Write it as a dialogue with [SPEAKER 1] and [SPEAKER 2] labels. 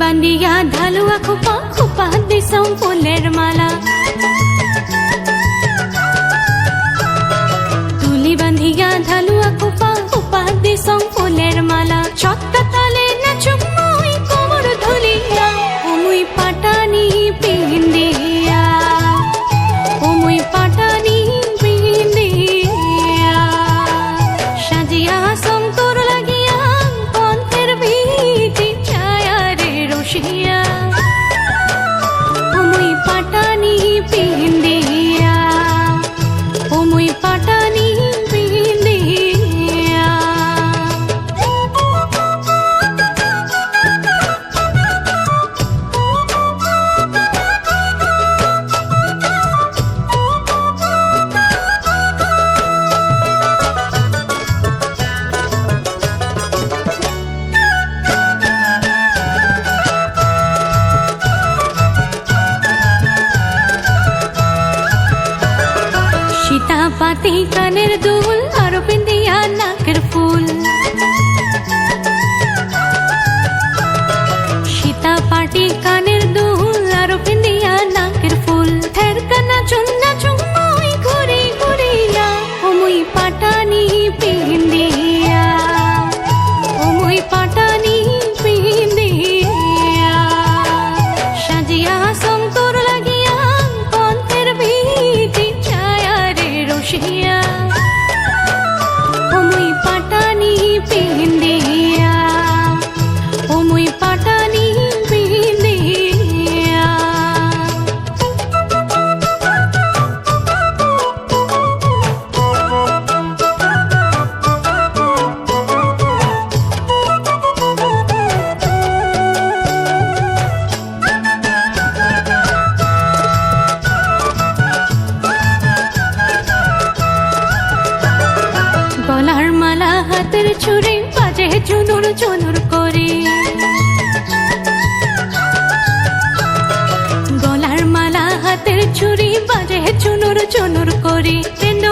[SPEAKER 1] বান্দিয়া ঢালুয়া খোপা খোপা দিছং ফুলের মালা। হাতি কানের দুল Shahina. মালা হাতের ছুরি, বাজে চুনুর চুনুর করে। গলার মালা হাতের ছুরি, বাজে চুনুর চুনুর করে। কেন